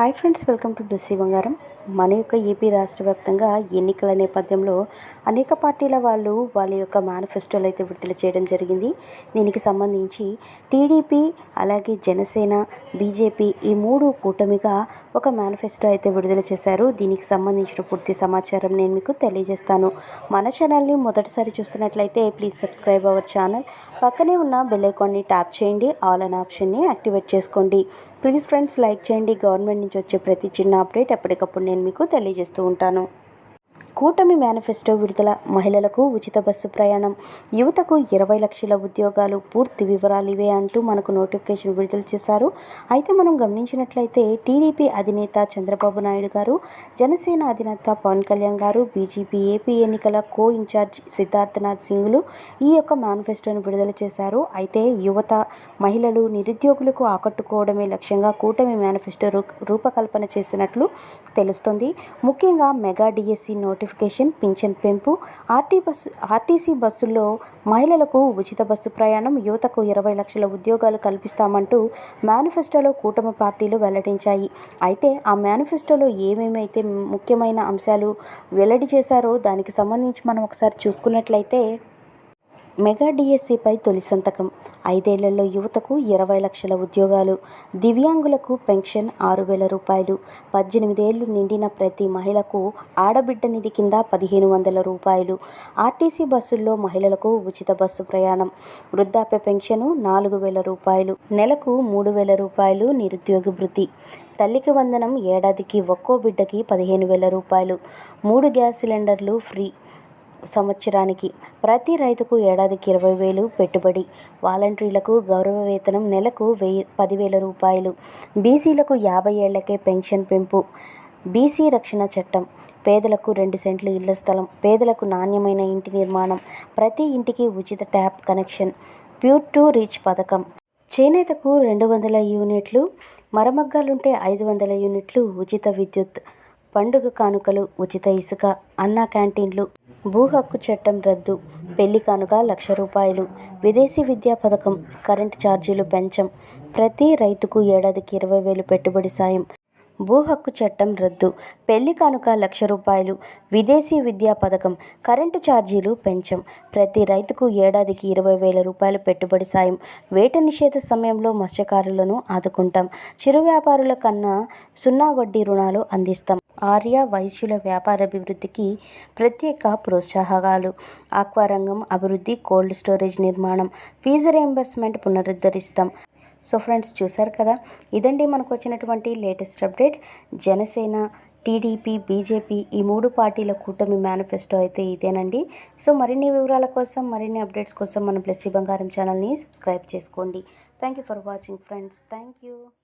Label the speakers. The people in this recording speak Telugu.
Speaker 1: Hi friends welcome to Desi Bangaram మన యొక్క ఏపీ రాష్ట్ర వ్యాప్తంగా ఎన్నికల నేపథ్యంలో అనేక పార్టీల వాళ్ళు వాళ్ళ యొక్క మేనిఫెస్టోలు అయితే విడుదల చేయడం జరిగింది. దీనికి సంబంధించి టీడీపీ అలాగే జనసేన బీజేపీ ఈ మూడు కూటమిగా ఒక మేనిఫెస్టో అయితే విడుదల చేశారు. దీనికి సంబంధించిన పూర్తి సమాచారం నేను మీకు తెలియజేస్తాను. మన ఛానల్ని మొదటిసారి చూస్తున్నట్లయితే ప్లీజ్ సబ్స్క్రైబ్ అవర్ ఛానల్. పక్కనే ఉన్న బెల్ ఐకాన్ని ట్యాప్ చేయండి. ఆల్ అన్ ఆప్షన్ని యాక్టివేట్ చేసుకోండి. ప్లీజ్ ఫ్రెండ్స్ లైక్ చేయండి. గవర్నమెంట్ నుంచి వచ్చే ప్రతి చిన్న అప్డేట్ ఎప్పటికప్పుడు నేను మీకు తెలియజేస్తూ ఉంటాను. కూటమి మేనిఫెస్టో విడుదల మహిళలకు ఉచిత బస్సు ప్రయాణం యువతకు ఇరవై లక్షల ఉద్యోగాలు పూర్తి వివరాలు ఇవే అంటూ మనకు నోటిఫికేషన్ విడుదల చేశారు. అయితే మనం గమనించినట్లయితే టీడీపీ అధినేత చంద్రబాబు నాయుడు గారు జనసేన అధినేత పవన్ కళ్యాణ్ గారు బీజేపీ ఏపీ ఎన్నికల కో ఇన్ఛార్జ్ సిద్ధార్థనాథ్ సింగ్లు ఈ యొక్క మేనిఫెస్టోను విడుదల చేశారు. అయితే యువత మహిళలు నిరుద్యోగులకు ఆకట్టుకోవడమే లక్ష్యంగా కూటమి మేనిఫెస్టో రూపకల్పన చేసినట్లు తెలుస్తుంది. ముఖ్యంగా మెగా డిఎస్సి నోటిఫికేషన్ నోటిఫికేషన్ పింఛన్ పెంపు ఆర్టీ బస్సు ఆర్టీసీ బస్సుల్లో మహిళలకు ఉచిత బస్సు ప్రయాణం యువతకు ఇరవై లక్షల ఉద్యోగాలు కల్పిస్తామంటూ మేనిఫెస్టోలో కూటమి పార్టీలు వెల్లడించాయి. అయితే ఆ మేనిఫెస్టోలో ఏమేమైతే ముఖ్యమైన అంశాలు వెల్లడి చేశారో దానికి సంబంధించి మనం ఒకసారి చూసుకున్నట్లయితే మెగా డిఎస్సిపై తొలి సంతకం. ఐదేళ్ళలో యువతకు ఇరవై లక్షల ఉద్యోగాలు. దివ్యాంగులకు పెన్షన్ ఆరు వేల రూపాయలు. పద్దెనిమిదేళ్ళు నిండిన ప్రతి మహిళకు ఆడబిడ్డ నిధి కింద పదిహేను వందల రూపాయలు. ఆర్టీసీ బస్సుల్లో మహిళలకు ఉచిత బస్సు ప్రయాణం. వృద్ధాప్య పెన్షను నాలుగు వేల రూపాయలు. నెలకు మూడు వేల రూపాయలు నిరుద్యోగ భృతి తల్లికి వందనం ఏడాదికి ఒక్కో బిడ్డకి పదిహేను వేల రూపాయలు. మూడు గ్యాస్ సిలిండర్లు ఫ్రీ. సంవత్సరానికి ప్రతి రైతుకు ఏడాదికి ఇరవై వేలు పెట్టుబడి వాలంటీర్లకు గౌరవ వేతనం నెలకు వెయ్యి పదివేల రూపాయలు బీసీలకు యాభై ఏళ్ళకే పెన్షన్ పెంపు బీసీ రక్షణ చట్టం పేదలకు రెండు సెంట్లు ఇళ్ళ స్థలం పేదలకు నాణ్యమైన ఇంటి నిర్మాణం ప్రతి ఇంటికి ఉచిత tap connection pure to reach పథకం. చేనేతకు రెండు వందల యూనిట్లు మరమగ్గాలుంటే ఐదు వందల యూనిట్లు ఉచిత విద్యుత్. పండుగ కానుకలు ఉచిత ఇసుక అన్నా క్యాంటీన్లు భూ హక్కు చట్టం రద్దు పెళ్ళి కానుక లక్ష రూపాయలు విదేశీ విద్యా పథకం కరెంటు ఛార్జీలు పెంచం ప్రతి రైతుకు ఏడాదికి ఇరవై వేలు పెట్టుబడి సాయం. భూ హక్కు చట్టం రద్దు పెళ్ళి కానుక లక్ష రూపాయలు విదేశీ విద్యా పథకం కరెంటు ఛార్జీలు పెంచం ప్రతి రైతుకు ఏడాదికి ఇరవై వేల రూపాయలు పెట్టుబడి సాయం. వేట నిషేధ సమయంలో మత్స్యకారులను ఆదుకుంటాం. చిరు వ్యాపారుల కన్నా సున్నా వడ్డీ రుణాలు అందిస్తాం. ఆర్య వైశ్యుల వ్యాపార అభివృద్ధికి ప్రత్యేక ప్రోత్సాహకాలు. ఆక్వారంగం అభివృద్ధి కోల్డ్ స్టోరేజ్ నిర్మాణం ఫీజు రియంబర్స్మెంట్ పునరుద్ధరిస్తాం. సో ఫ్రెండ్స్ చూసారు కదా? ఇదండి మనకు వచ్చినటువంటి latest update. Janasena TDP BJP ఈ మూడు పార్టీల కూటమి మేనిఫెస్టో అయితే ఇదేనండి. సో మరిన్ని వివరాల కోసం మరిన్ని అప్డేట్స్ కోసం మన ప్లస్ బంగారం ఛానల్ని సబ్స్క్రైబ్ చేసుకోండి. Thank you for watching friends. Thank you